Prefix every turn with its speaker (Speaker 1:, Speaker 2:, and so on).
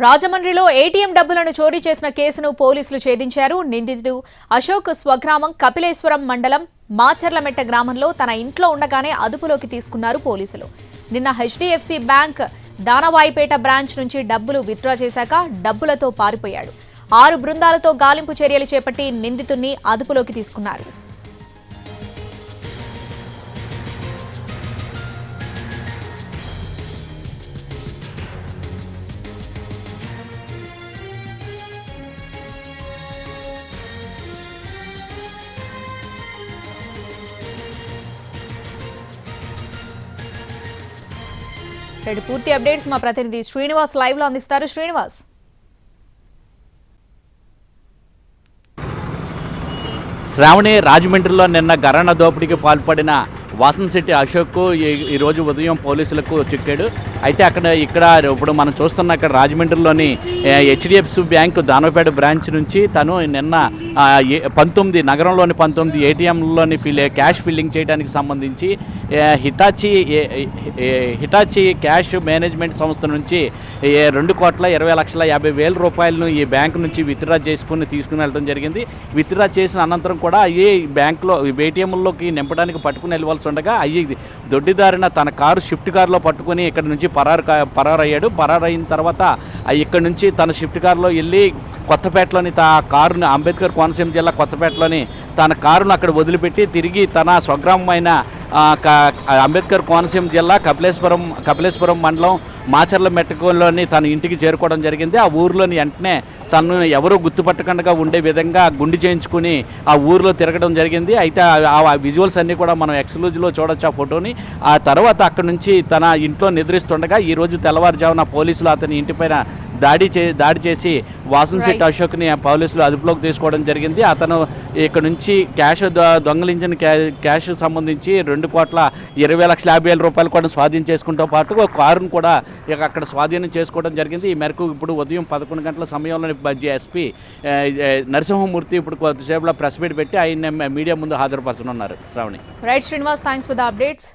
Speaker 1: రాజమండ్రిలో ఏటీఎం డబ్బులను చోరీ చేసిన కేసును పోలీసులు ఛేదించారు. నిందితుడు అశోక్ స్వగ్రామం కపిలేశ్వరం మండలం మాచర్లమెట్ట గ్రామంలో తన ఇంట్లో ఉండగానే అదుపులోకి తీసుకున్నారు పోలీసులు. నిన్న హెచ్డిఎఫ్సి బ్యాంక్ దానవాయిపేట బ్రాంచ్ నుంచి డబ్బులు విత్డ్రా చేశాక డబ్బులతో పారిపోయాడు. ఆరు బృందాలతో గాలింపు చర్యలు చేపట్టి నిందితుణ్ణి అదుపులోకి తీసుకున్నారు. రేపు పూర్తి అప్డేట్స్ మా ప్రతినిధి శ్రీనివాస్ లైవ్లో అందిస్తారు. శ్రీనివాస్.
Speaker 2: శ్రావణి రాజమండ్రిలో నిన్న గరణ దోపిడీకి పాల్పడిన వాసన్ శెట్టి అశోక్ ఈ- ఈరోజు ఉదయం పోలీసులకు చిక్కాడు. అయితే అక్కడ ఇక్కడ ఇప్పుడు మనం చూస్తున్న అక్కడ రాజమండ్రిలోని హెచ్డిఎఫ్సి బ్యాంక్ దానపేట బ్రాంచ్ నుంచి తను నిన్న పంతొమ్మిది నగరంలోని పంతొమ్మిది ఏటీఎంలోని ఫిల్ క్యాష్ ఫిల్లింగ్ చేయడానికి సంబంధించి హిటాచి హిటాచి క్యాష్ మేనేజ్మెంట్ సంస్థ నుంచి రెండు కోట్ల ఇరవై లక్షల యాభై వేల రూపాయలను ఈ బ్యాంక్ నుంచి విత్డ్రా చేసుకుని తీసుకుని వెళ్ళడం జరిగింది. విత్డ్రా చేసిన అనంతరం కూడా అవి బ్యాంకులో ఏటీఎంలోకి నింపడానికి పట్టుకుని వెళ్ళవలసి ఉండగా అయ్యి దొడ్డిదారిన తన కారు షిఫ్ట్ కారులో పట్టుకుని ఇక్కడ నుంచి పరారు కా- పరారయిన తర్వాత ఇక్కడ నుంచి తన షిఫ్ట్ కారులో వెళ్ళి కొత్తపేటలోని తా కారును అంబేద్కర్ కోనసీమ జిల్లా కొత్తపేటలోని తన కారును అక్కడ వదిలిపెట్టి తిరిగి తన స్వగ్రామమైన అంబేద్కర్ కోనసీమ జిల్లా కపిలేశ్వరం కపిలేశ్వరం మండలం మాచర్ల మెట్టకంలోని తన ఇంటికి చేరుకోవడం జరిగింది. ఆ ఊరిలోని వెంటనే తను ఎవరూ గుర్తుపట్టకుండా ఉండే విధంగా గుండు చేయించుకుని ఆ ఊరిలో తిరగడం జరిగింది. అయితే ఆ- ఆ విజువల్స్ అన్నీ కూడా మనం ఎక్స్క్లూజ్లో చూడొచ్చు ఆ ఫోటోని. ఆ తర్వాత అక్కడ నుంచి తన ఇంట్లో నిద్రిస్తుండగా ఈరోజు తెల్లవారుజామున పోలీసులు అతని ఇంటిపైన దాడి చే దాడి చేసి వాసన్ శెట్టి అశోక్ని పోలీసులు అదుపులోకి తీసుకోవడం జరిగింది. అతను ఇక్కడ నుంచి క్యాష్ దొంగలించిన క్యా- క్యాష్ సంబంధించి రెండు కోట్ల ఇరవై లక్షల యాభై వేల రూపాయలు కూడా స్వాధీనం చేసుకుంటూ పాటు ఒక కారును కూడా ఇక అక్కడ స్వాధీనం చేసుకోవడం జరిగింది. ఈ మేరకు ఇప్పుడు ఉదయం పదకొండు గంటల సమయంలో ఎస్పీ నరసింహమూర్తి ఇప్పుడు కొద్దిసేపులో ప్రెస్ మీట్ పెట్టి ఆయన మీడియా ముందు హాజరుపరచనున్నారు. Sravani.
Speaker 1: Right Srinivas thanks for the updates